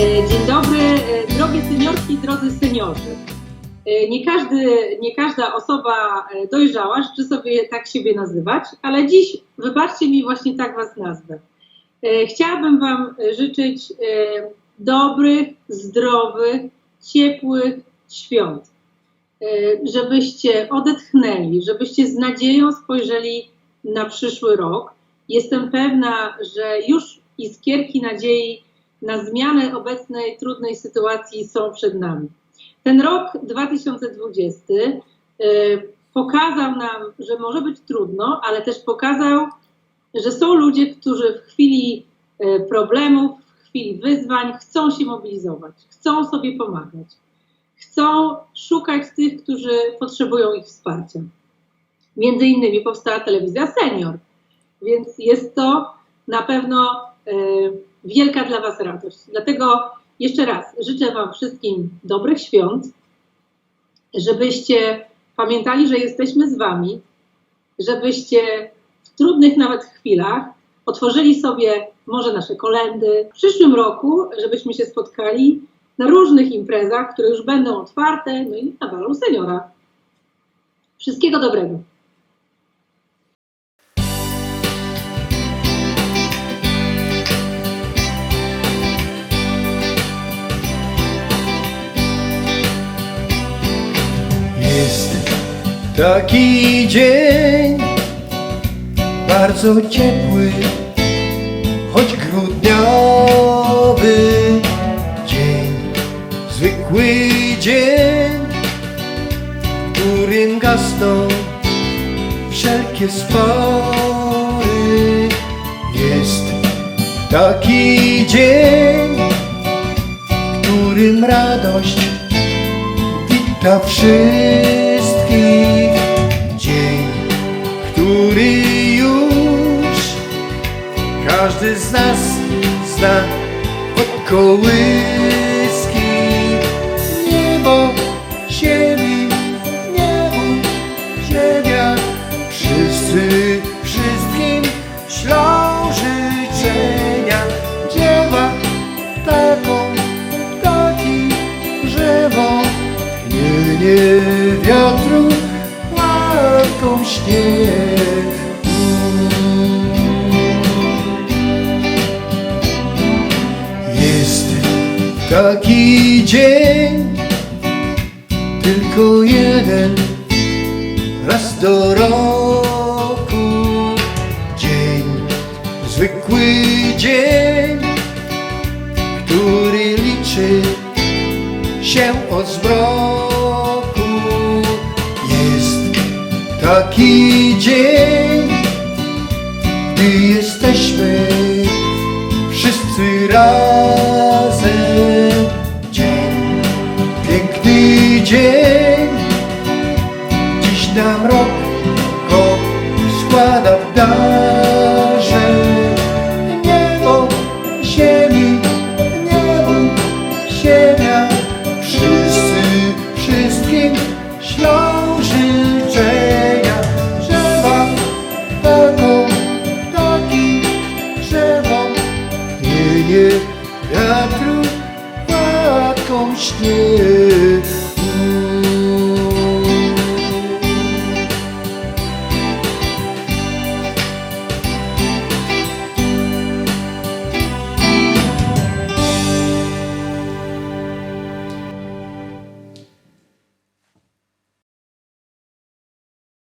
E, Dzień dobry, e, drogie seniorki, drodzy seniorzy. E, Nie, każdy, nie każda osoba dojrzała życzy sobie tak siebie nazywać, ale dziś, wybaczcie mi, właśnie tak Was nazwę. Chciałabym Wam życzyć dobrych, zdrowych, ciepłych świąt. Żebyście odetchnęli, żebyście z nadzieją spojrzeli na przyszły rok. Jestem pewna, że już iskierki nadziei na zmianę obecnej trudnej sytuacji są przed nami. Ten rok 2020 y, pokazał nam, że może być trudno, ale też pokazał, że są ludzie, którzy w chwili y, problemów, w chwili wyzwań chcą się mobilizować, chcą sobie pomagać, chcą szukać tych, którzy potrzebują ich wsparcia. Między innymi powstała telewizja Senior, więc jest to na pewno y, wielka dla Was radość. Dlatego jeszcze raz życzę Wam wszystkim dobrych świąt, żebyście pamiętali, że jesteśmy z Wami, żebyście w trudnych nawet chwilach otworzyli sobie może nasze kolendy. W przyszłym roku, żebyśmy się spotkali na różnych imprezach, które już będą otwarte, no i na balu seniora. Wszystkiego dobrego. Taki dzień bardzo ciepły, choć grudniowy dzień, zwykły dzień, którym gasną wszelkie spory. Jest taki dzień, którym radość wita wszystkich który już każdy z nas zna od kołyski. Niebo, ziemi, niebo, ziemia, wszyscy wszystkim ślą życzenia. Dziewa taką, taki drzewo, Chmielnie wiatru śniegu. Jest taki dzień, tylko jeden raz do roku. Dzień, zwykły dzień, który liczy się od zmroku. Taki dzień, gdy jesteśmy wszyscy razem. Dzień, piękny dzień, Jag tror att kom snö